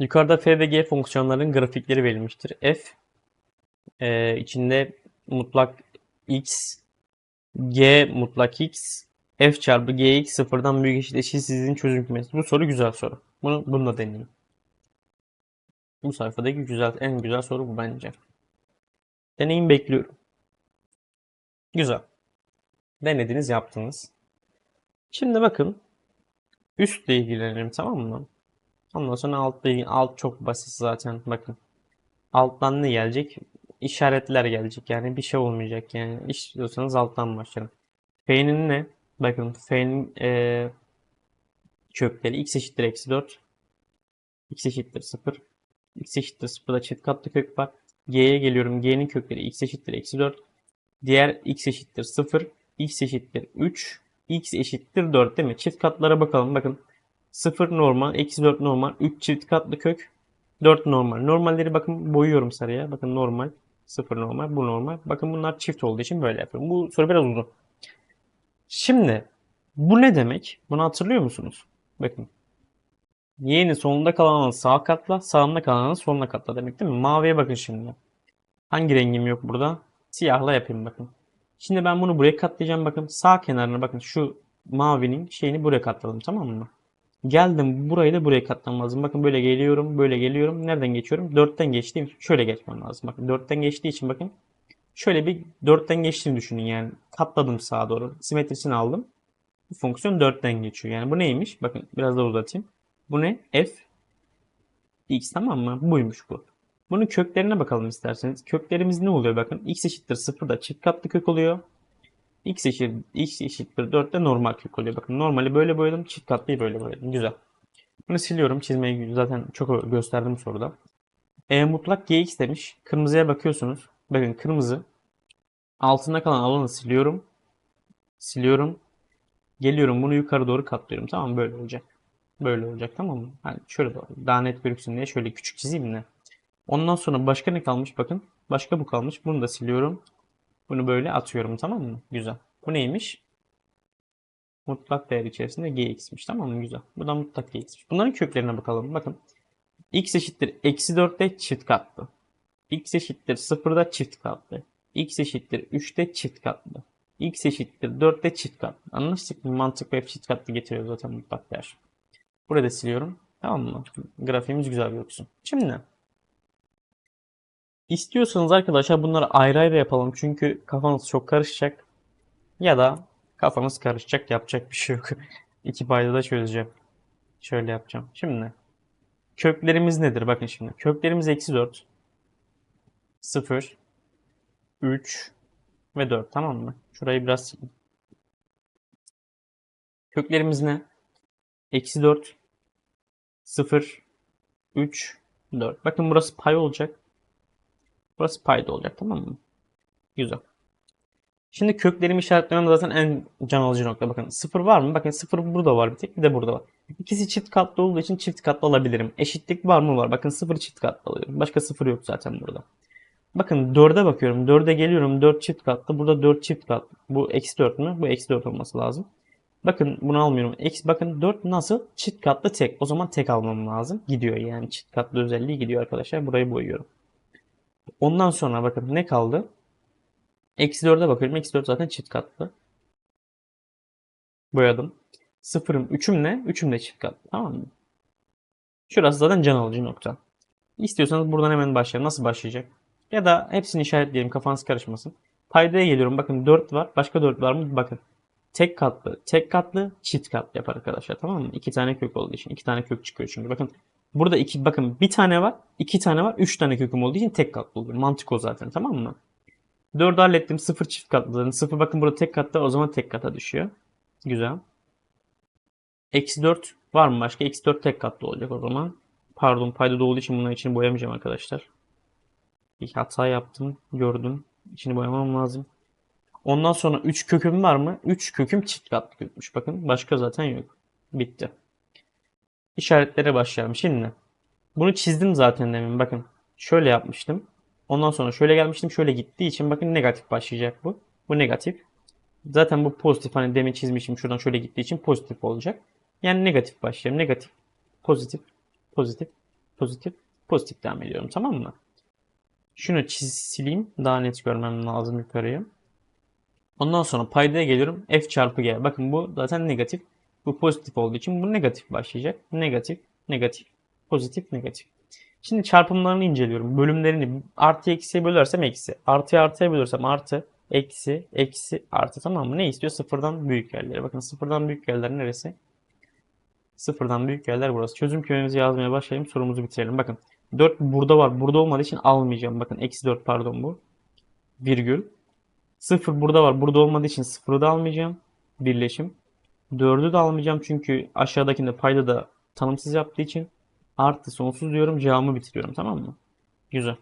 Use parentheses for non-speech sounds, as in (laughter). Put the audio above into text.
Yukarıda f ve g fonksiyonların grafikleri verilmiştir. f e, içinde mutlak x, g mutlak x, f çarpı gx sıfırdan büyük eşit eşitsizliğin çözüm kümesi. Bu soru güzel soru. Bunu bununla deneyin. Bu sayfadaki güzel en güzel soru bu bence. Deneyim bekliyorum. Güzel. Denediniz, yaptınız. Şimdi bakın üstle ilgilenelim tamam mı? Ondan sonra ilgili. Alt çok basit zaten bakın. Alttan ne gelecek? İşaretler gelecek. Yani bir şey olmayacak yani. İstiyorsanız alttan başlayalım. F'nin ne? Bakın F'nin eee kökleri x eşittir eksi 4. x eşittir 0. x eşittir 0'da çift katlı kök var. G'ye geliyorum. G'nin kökleri x eşittir eksi 4. Diğer x eşittir 0. x eşittir 3. x eşittir 4 değil mi? Çift katlara bakalım. Bakın 0 normal, eksi 4 normal, 3 çift katlı kök, 4 normal. Normalleri bakın boyuyorum sarıya. Bakın normal, 0 normal, bu normal. Bakın bunlar çift olduğu için böyle yapıyorum. Bu soru biraz uzun. Şimdi bu ne demek? Bunu hatırlıyor musunuz? Bakın. Y'nin solunda kalanını sağ katla, sağında kalanını soluna katla demek değil mi? Maviye bakın şimdi. Hangi rengim yok burada? Siyahla yapayım bakın. Şimdi ben bunu buraya katlayacağım bakın. Sağ kenarına bakın şu mavinin şeyini buraya katladım tamam mı? Geldim burayı da buraya katlamam lazım. Bakın böyle geliyorum, böyle geliyorum. Nereden geçiyorum? 4'ten geçtiğim şöyle geçmem lazım. Bakın 4'ten geçtiği için bakın şöyle bir 4'ten geçtiğini düşünün yani. Katladım sağa doğru. Simetrisini aldım. Bu fonksiyon 4'ten geçiyor. Yani bu neymiş? Bakın biraz da uzatayım. Bu ne? F x tamam mı? Buymuş bu. Bunun köklerine bakalım isterseniz. Köklerimiz ne oluyor? Bakın x eşittir 0'da çift katlı kök oluyor. X eşit x eşittir 4 de normal kök oluyor. Bakın normali böyle boyadım. Çift katlıyı böyle boyadım. Güzel. Bunu siliyorum. Çizmeyi zaten çok gösterdim soruda. E mutlak gx demiş. Kırmızıya bakıyorsunuz. Bakın kırmızı. Altında kalan alanı siliyorum. Siliyorum. Geliyorum bunu yukarı doğru katlıyorum. Tamam? Böyle olacak. Böyle olacak tamam mı? Yani şöyle doğru. Daha net gözüksün diye şöyle küçük çizeyim ne? Ondan sonra başka ne kalmış? Bakın. Başka bu kalmış. Bunu da siliyorum. Bunu böyle atıyorum tamam mı? Güzel. Bu neymiş? Mutlak değer içerisinde gx'miş tamam mı? Güzel. Bu da mutlak gx'miş. Bunların köklerine bakalım. Bakın. x eşittir eksi 4'te çift katlı. x eşittir 0'da çift katlı. x eşittir 3'te çift katlı. x eşittir 4'te çift katlı. Anlaştık mı? Mantıklı hep çift katlı getiriyor zaten mutlak değer. Burada siliyorum. Tamam mı? Grafiğimiz güzel gözüksün. Şimdi İstiyorsanız arkadaşlar bunları ayrı ayrı yapalım çünkü kafanız çok karışacak. Ya da kafanız karışacak yapacak bir şey yok. (laughs) İki payda da çözeceğim. Şöyle yapacağım. Şimdi köklerimiz nedir? Bakın şimdi. Köklerimiz eksi 4, 0, 3 ve 4 tamam mı? Şurayı biraz sileyim. Köklerimiz ne? Eksi 4, 0, 3, 4. Bakın burası pay olacak. Burası payda olacak tamam mı? Güzel. Şimdi köklerimi işaretlemem zaten en can alıcı nokta. Bakın sıfır var mı? Bakın sıfır burada var bir tek bir de burada var. İkisi çift katlı olduğu için çift katlı alabilirim. Eşitlik var mı? Var. Bakın sıfır çift katlı alıyorum. Başka sıfır yok zaten burada. Bakın 4'e bakıyorum. 4'e geliyorum. 4 çift katlı. Burada 4 çift katlı. Bu eksi 4 mü? Bu eksi 4 olması lazım. Bakın bunu almıyorum. Eksi, bakın 4 nasıl? Çift katlı tek. O zaman tek almam lazım. Gidiyor yani. Çift katlı özelliği gidiyor arkadaşlar. Burayı boyuyorum. Ondan sonra bakın ne kaldı? Eksi 4'e bakıyorum. Eksi 4 zaten çift katlı. Boyadım. Sıfırım. Üçüm ne? Üçüm de çift katlı. Tamam mı? Şurası zaten can alıcı nokta. İstiyorsanız buradan hemen başlayalım. Nasıl başlayacak? Ya da hepsini işaretleyelim. Kafanız karışmasın. Paydaya geliyorum. Bakın 4 var. Başka 4 var mı? Bakın. Tek katlı, tek katlı, çift katlı yapar arkadaşlar. Tamam mı? İki tane kök olduğu için. iki tane kök çıkıyor çünkü. Bakın Burada iki bakın bir tane var, iki tane var, üç tane köküm olduğu için tek katlı oluyor. Mantık o zaten tamam mı? 4'ü hallettim. 0 çift katlı. 0 bakın burada tek katta o zaman tek kata düşüyor. Güzel. Eksi 4 var mı başka? Eksi 4 tek katlı olacak o zaman. Pardon payda olduğu için bunların içini boyamayacağım arkadaşlar. Bir hata yaptım. Gördüm. İçini boyamam lazım. Ondan sonra 3 köküm var mı? 3 köküm çift katlı kökmüş. Bakın başka zaten yok. Bitti. İşaretlere başlayalım. Şimdi bunu çizdim zaten demin. Bakın şöyle yapmıştım. Ondan sonra şöyle gelmiştim. Şöyle gittiği için bakın negatif başlayacak bu. Bu negatif. Zaten bu pozitif. Hani demin çizmişim şuradan şöyle gittiği için pozitif olacak. Yani negatif başlayalım. Negatif, pozitif, pozitif, pozitif, pozitif devam ediyorum. Tamam mı? Şunu çiz, sileyim. Daha net görmem lazım yukarıya. Ondan sonra paydaya geliyorum. F çarpı G. Bakın bu zaten negatif. Bu pozitif olduğu için bu negatif başlayacak. Negatif, negatif, pozitif, negatif. Şimdi çarpımlarını inceliyorum. Bölümlerini artı eksiye bölersem eksi. Artıya artıya bölersem artı. Eksi, eksi, artı tamam mı? Ne istiyor? Sıfırdan büyük yerlere. Bakın sıfırdan büyük yerler neresi? Sıfırdan büyük yerler burası. Çözüm kümemizi yazmaya başlayalım. Sorumuzu bitirelim. Bakın 4 burada var. Burada olmadığı için almayacağım. Bakın eksi 4 pardon bu. Virgül. 0 burada var. Burada olmadığı için 0'ı da almayacağım. Birleşim. 4'ü de almayacağım çünkü aşağıdakinde payda da tanımsız yaptığı için artı sonsuz diyorum. Cevabımı bitiriyorum. Tamam mı? Güzel.